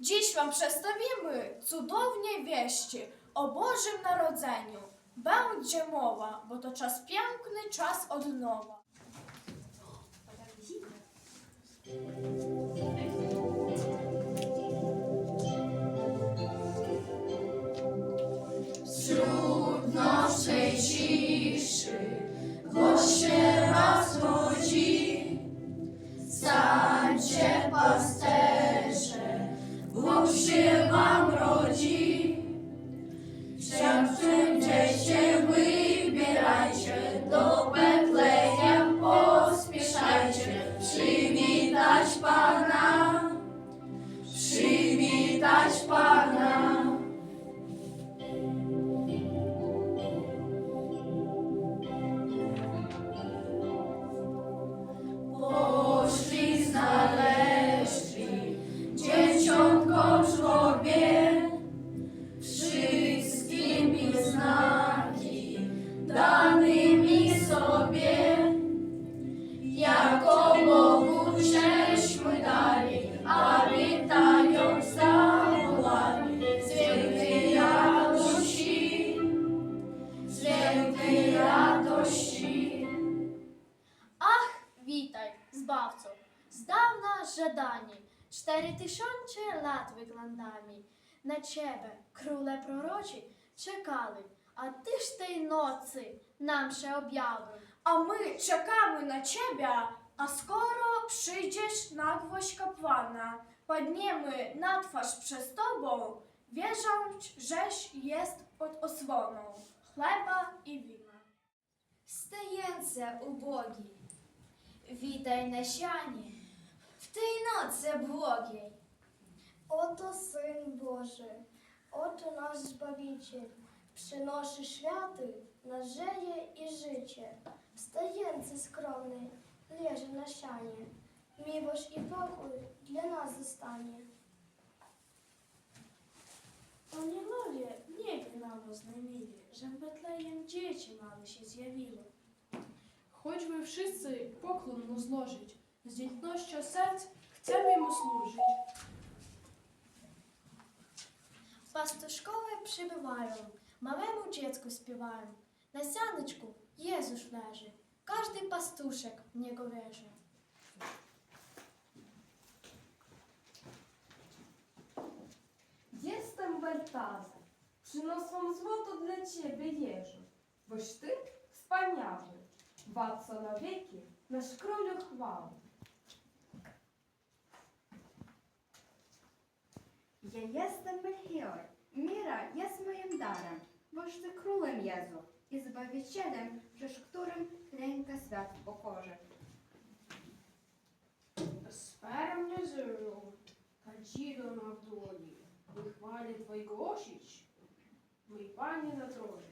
Dziś Wam przedstawimy cudownie wieści o Bożym Narodzeniu. Będzie mowa, bo to czas piękny, czas od nowa. Cztery tysiące lat wyglądami na ciebie, króle proroczy, czekali, a tyż tej nocy nam się objawił. A my czekamy na ciebie, a skoro przyjdziesz na gwoźdź kapłana, padniemy na twarz przez tobą, wierząc, żeś jest pod osłoną chleba i wina. Stejęce ubogi, witaj na sianie w tej nocy błogiej. Oto Syn Boży, oto nasz Zbawiciel, przynoszy światu nadzieję i życie. W stajence skromnej leży na sianie, miłość i pokój dla nas zostanie. O niewolę w nam oznajmili, że w Betlejem dzieci małe się zjawiło. Choćby wszyscy poklon mu złożyć, Здійсно, що серць хцем йому служить. Пастушкове прибиваю, малому дітку співаю, на сяночку Єзуш лежить, кожний пастушек нього веже. Jestem Baltazar, przyniosłam złoto dla ciebie, Jerzy, boś ty wspaniały, władco na wieki, nasz królu chwały. Ja jestem Melchior, mira jest moim darem, boż ty królem Jezu i Zbawicielem, przez którym klęka świat w pokorze. Сперем не зерно, та діло на вдолі, і хвалі твої гошіч, мій пані на троні.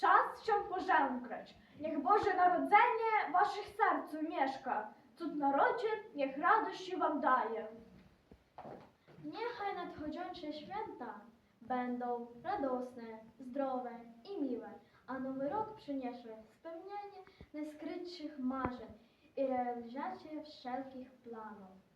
Час, щоб поженкач, як Боже народзення ваших серцю мешка. Cudnorodzie, niech radość się wam daje. Niechaj nadchodzące święta będą radosne, zdrowe i miłe, a nowy rok przyniesie spełnienie najskrytszych marzeń i realizację wszelkich planów.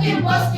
que vos